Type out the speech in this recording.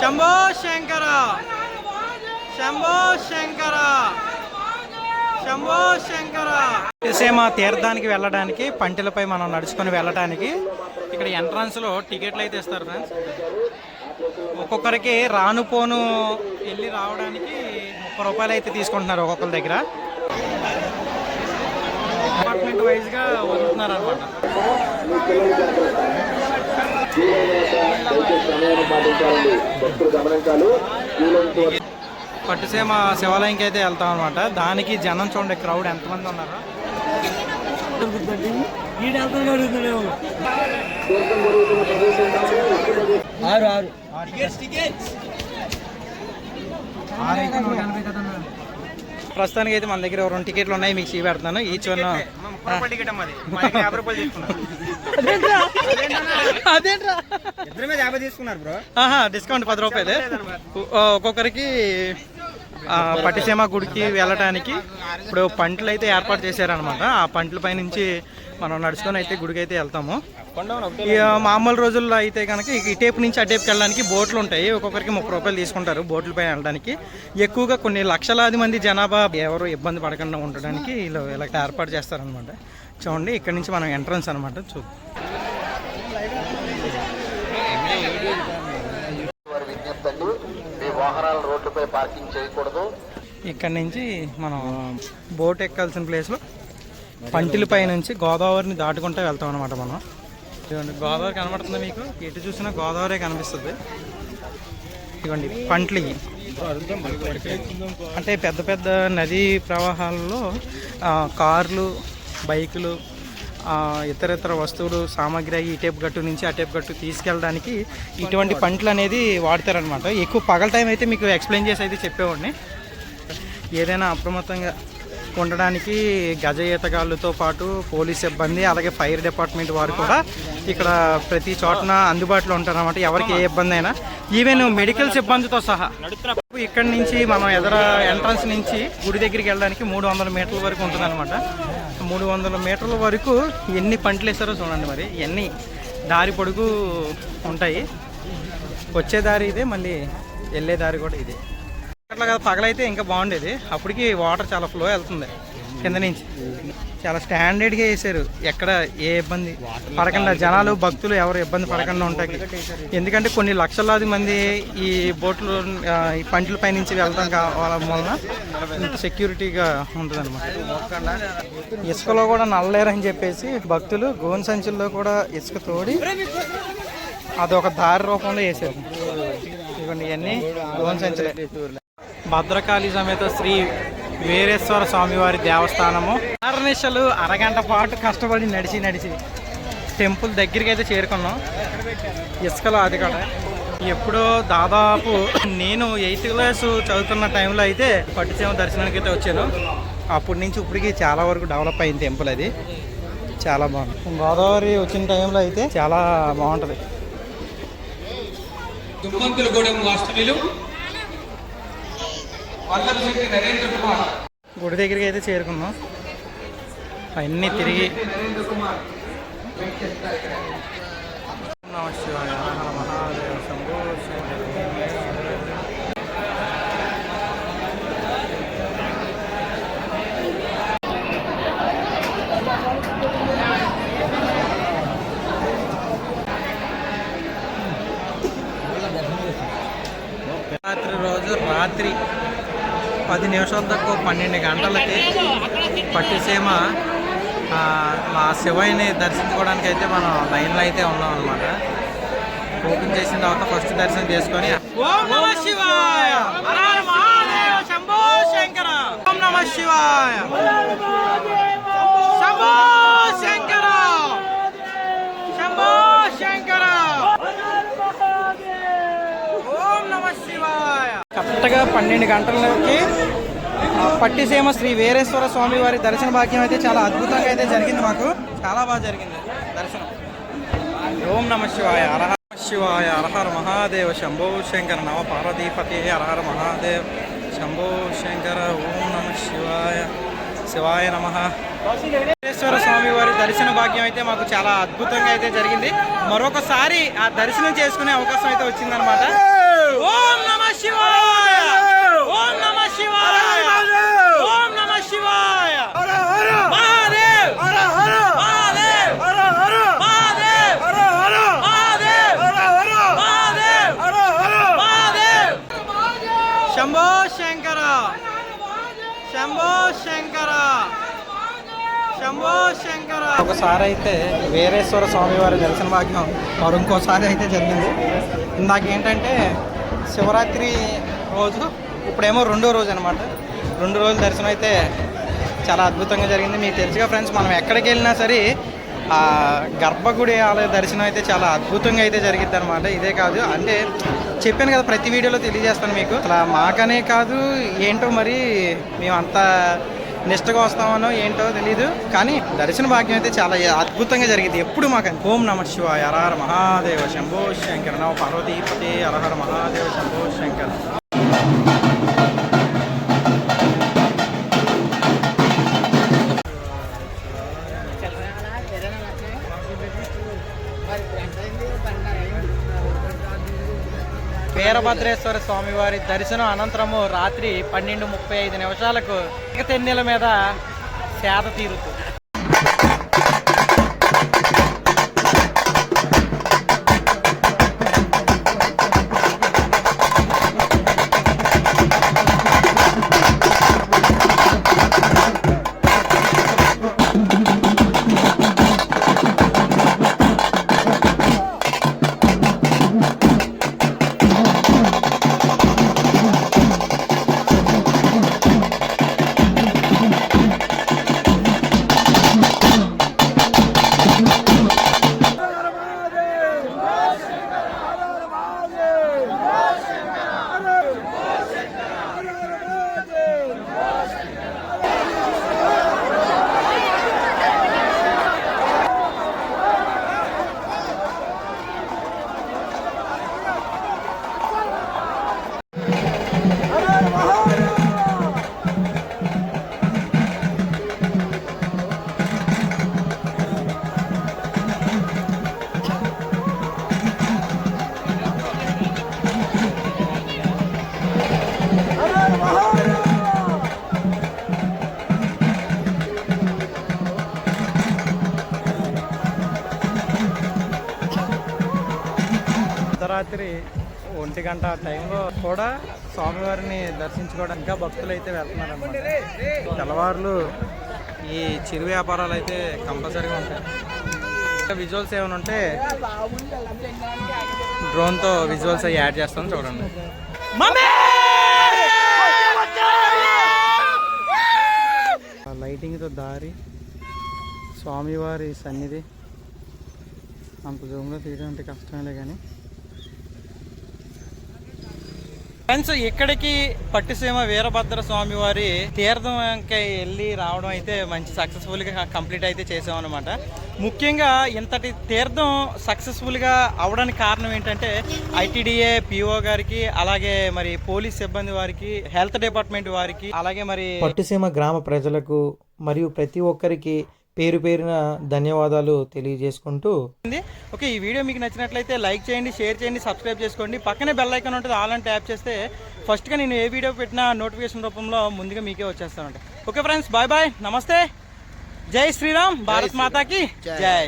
శంభో శంకర! శంభో శంకర! శంభో శంకర! సీమ తీర్థానికి వెళ్ళడానికి పంటలపై మనం నడుచుకొని వెళ్ళడానికి? ఇక్కడ ఎంట్రన్స్లో టికెట్లు అయితే ఇస్తారు ఫ్రెండ్స్ ఒక్కొక్కరికి రాను పోను వెళ్ళి రావడానికి ముప్పై రూపాయలు అయితే తీసుకుంటున్నారు ఒక్కొక్కరి దగ్గర. అపార్ట్మెంట్ వైజ్గా వదులుతున్నారు అనమాట పట్టుసీమ శివాలయంకి అయితే వెళ్తాం అనమాట దానికి జనం చూడండి క్రౌడ్ ఎంతమంది ఉన్నారు. ఆరు ఆరు. ప్రస్తుతానికి అయితే మన దగ్గర రెండు టికెట్లు ఉన్నాయి మీకు చీ పెడతాను ఈ చూన్న అదేంట్రా? డిస్కౌంట్ పది రూపాయలు. ఒక్కొక్కరికి ఆ, పట్టిసీమ గుడికి వెళ్ళటానికి ఇప్పుడు పంటలు అయితే ఏర్పాటు చేశారనమాట. ఆ పంటల పై నుంచి మనం నడుచుకొని అయితే గుడికి అయితే వెళ్తాము. మామూలు రోజుల్లో అయితే కనుక ఈ టేపు నుంచి ఆ టేపుకి వెళ్ళడానికి బోట్లు ఉంటాయి. ఒక్కొక్కరికి ముప్పై రూపాయలు తీసుకుంటారు బోట్ల పైన వెళ్ళడానికి. ఎక్కువగా కొన్ని లక్షలాది మంది జనాభా ఎవరు ఇబ్బంది పడకుండా ఉండడానికి వీళ్ళు ఇలా ఏర్పాటు చేస్తారనమాట చూడండి ఇక్కడ నుంచి మనం ఎంట్రన్స్ అనమాట రోడ్లపై పార్కింగ్ చేయకూడదు ఇక్కడ నుంచి మనం బోట్ ఎక్కాల్సిన ప్లేస్లో పంటిలపై నుంచి గోదావరిని దాటుకుంటూ వెళ్తాం అనమాట మనం. ఇదిగోండి గోదావరి కనబడుతుంది మీకు. ఎటు చూసినా గోదావరి కనిపిస్తుంది. ఇదిగోండి పంటలు అంటే పెద్ద పెద్ద నదీ ప్రవాహాల్లో కార్లు బైకులు ఇతర ఇతర వస్తువులు సామాగ్రి అవి టేప్ గట్టు నుంచి ఆ టేప్ గట్టు తీసుకెళ్ళడానికి ఇటువంటి పంటలు అనేది వాడతారనమాట ఎక్కువ పగల టైం అయితే మీకు ఎక్స్ప్లెయిన్ చేసి అయితే చెప్పేవాడిని. ఏదైనా అప్రమత్తంగా ఉండడానికి గజ ఈతగాళ్ళతో పాటు పోలీస్ సిబ్బంది అలాగే ఫైర్ డిపార్ట్మెంట్ వారు కూడా ఇక్కడ ప్రతి చోటన అందుబాటులో ఉంటారన్నమాట. ఎవరికి ఏ ఇబ్బంది అయినా. ఈవెన్ మెడికల్ సిబ్బందితో సహా. ఇక్కడి నుంచి మనం ఎదర ఎంట్రన్స్ నుంచి గుడి దగ్గరికి వెళ్ళడానికి మూడు వందల మీటర్ల వరకు ఉంటుందన్నమాట. మూడు వందల మీటర్ల వరకు ఎన్ని పంటలు వేస్తారో చూడండి మరి. ఎన్ని? దారి పొడుగు ఉంటాయి. వచ్చే దారి ఇదే మళ్ళీ వెళ్ళే దారి కూడా ఇదే. అట్లా కదా పగలైతే ఇంకా బాగుండేది. అప్పటికి వాటర్ చాలా ఫ్లో వెళ్తుంది కింద నుంచి. చాలా స్టాండర్డ్గా వేసారు. ఎక్కడ ఏ ఇబ్బంది పడకుండా జనాలు భక్తులు ఎవరు ఇబ్బంది పడకుండా ఉంటాయి. ఎందుకంటే కొన్ని లక్షలాది మంది ఈ బోట్లు ఈ పంటల పై నుంచి వెళ్తాం కావడం వలన ఇంత సెక్యూరిటీగా ఉంటుంది అనమాట ఇసుకలో కూడా నల్లలేరని చెప్పేసి భక్తులు గోన్ సంచుల్లో కూడా ఇసుక తోడి అదొక దారి రూపంలో వేసారు. ఇవన్నీ ఇవన్నీ గోన్ సంచులే. భద్రకాళి సమేత శ్రీ వీరేశ్వర స్వామివారి దేవస్థానము. అరనిశలు అరగంట పాటు కష్టపడి నడిచి నడిచి టెంపుల్ దగ్గరికి అయితే చేరుకున్నాం. ఇసుకలో అది కూడా. ఎప్పుడో దాదాపు నేను ఎయిత్ క్లాస్ చదువుతున్న టైంలో అయితే పట్టుసీమ దర్శనానికి అయితే వచ్చాను. అప్పటి నుంచి ఇప్పటికి చాలా వరకు డెవలప్ అయింది టెంపుల్ అది. చాలా బాగుంది. గోదావరి వచ్చిన టైంలో అయితే చాలా బాగుంటుంది. దుమ్మంతులగూడెం వాస్తవ్యులు గుడి దగ్గరికి అయితే చేరుకున్నాం. అవన్నీ తిరిగి నమః శివాయ హర హర మహాదేవ శంభో శంకర. రాత్రి రోజు రాత్రి పది నిమిషాల తక్కువ పన్నెండు గంటలకి పట్టిసీమ ఆ, మా శివయ్యని దర్శించుకోవడానికి అయితే మనం లైన్లో అయితే ఉన్నాం అనమాట ఓపెన్ చేసిన తర్వాత ఫస్ట్ దర్శనం చేసుకొని శివాయ. శంభో శంకర. ఓం నమ శివాయ శంభో శంకర శంభో శంకర ఓం నమ శివాయ కరెక్ట్గా పన్నెండు గంటలకి పట్టిసీమ శ్రీ వీరేశ్వర స్వామి వారి దర్శన భాగ్యం అయితే చాలా అద్భుతంగా అయితే జరిగింది మాకు. చాలా బాగా జరిగింది దర్శనం. ఓం నమ శివాయ అరహర శివాయ అరహర మహాదేవ శంభో శంకర నవ పార్వతీపతి అరహర మహాదేవ్ శంభో శంకర ఓం నమ శివాయ శివాయ నమ. వీరేశ్వర స్వామి వారి దర్శన భాగ్యం అయితే మాకు చాలా అద్భుతంగా అయితే జరిగింది. మరొకసారి ఆ దర్శనం చేసుకునే అవకాశం అయితే వచ్చిందనమాట ఓం నమ శివాయ ఓం నమ శివాయ ఓం నమ శివాయ మహాదేవ్ మహాదేవ్ మహాదేవ్ మహాదేవ్ మహాదేవ్ మహాదేవ్ శంభో శంకర. శంభో శంకర. శంభో శంకర. ఒకసారి అయితే వీరేశ్వర స్వామి వారి దర్శన భాగ్యం మరి ఇంకోసారి అయితే జరిగింది. ఇందాకేంటంటే శివరాత్రి రోజు ఇప్పుడేమో రెండో రోజు అనమాట రెండు రోజుల దర్శనం అయితే చాలా అద్భుతంగా జరిగింది. మీకు తెలుసుగా ఫ్రెండ్స్ మనం ఎక్కడికి వెళ్ళినా సరే ఆ గర్భగుడి ఆలయ దర్శనం అయితే చాలా అద్భుతంగా అయితే జరిగిద్ది అనమాట ఇదే కాదు అంటే చెప్పాను కదా ప్రతి వీడియోలో తెలియజేస్తాను మీకు. అలా మాకనే కాదు ఏంటో మరి మేము అంత నిష్టగా వస్తామనో ఏంటో తెలియదు కానీ దర్శన భాగ్యం అయితే చాలా అద్భుతంగా జరిగింది. ఎప్పుడు మాకు ఓం నమ శివాయ. అరహర మహాదేవ శంభో శంకర నవ పార్వతీపతి అరహర మహాదేవ శంభో శంకర. వీరభద్రేశ్వర స్వామి వారి దర్శనం అనంతరము రాత్రి పన్నెండు ముప్పై ఐదు నిమిషాలకు ఇక తెన్నెల మీద సేద తీరుతుంది. రాత్రి ఒంటి గంట టైంలో కూడా స్వామివారిని దర్శించుకోవడానికి ఇంకా భక్తులు అయితే వెళ్తున్నారు అనమాట తెల్లవారులు ఈ చిరు వ్యాపారాలు అయితే కంపల్సరీగా ఉంటాయి. ఇంకా విజువల్స్ ఏమైనా ఉంటే డ్రోన్తో విజువల్స్ అవి యాడ్ చేస్తాను చూడండి. లైటింగ్తో దారి స్వామివారి సన్నిధి. అంత జూమ్లో తీయడం అంటే కష్టమేలే కానీ. ఫ్రెండ్స్ ఇక్కడికి పట్టిసీమ వీరభద్ర స్వామి వారి తీర్థంకి వెళ్ళి రావడం అయితే మంచి సక్సెస్ఫుల్గా కంప్లీట్ అయితే చేసాం అనమాట ముఖ్యంగా ఇంతటి తీర్థం సక్సెస్ఫుల్గా అవడానికి కారణం ఏంటంటే ఐటీడీఏ పిఓ గారికి అలాగే మరి పోలీస్ సిబ్బంది వారికి హెల్త్ డిపార్ట్మెంట్ వారికి అలాగే మరి పట్టుసీమ గ్రామ ప్రజలకు మరియు ప్రతి ఒక్కరికి పేరు పేరున ధన్యవాదాలు తెలియజేసుకుంటూ ఓకే ఈ వీడియో మీకు నచ్చినట్లయితే లైక్ చేయండి షేర్ చేయండి సబ్స్క్రైబ్ చేసుకోండి. పక్కనే బెల్ ఐకాన్ ఉంటుంది ఆల్ అని ట్యాప్ చేస్తే ఫస్ట్గా నేను ఏ వీడియో పెట్టినా నోటిఫికేషన్ రూపంలో ముందుగా మీకే వచ్చేస్తానంట. ఓకే ఫ్రెండ్స్ బాయ్ బాయ్ నమస్తే. జై శ్రీరామ్. భారత్ మాతాకి. జై.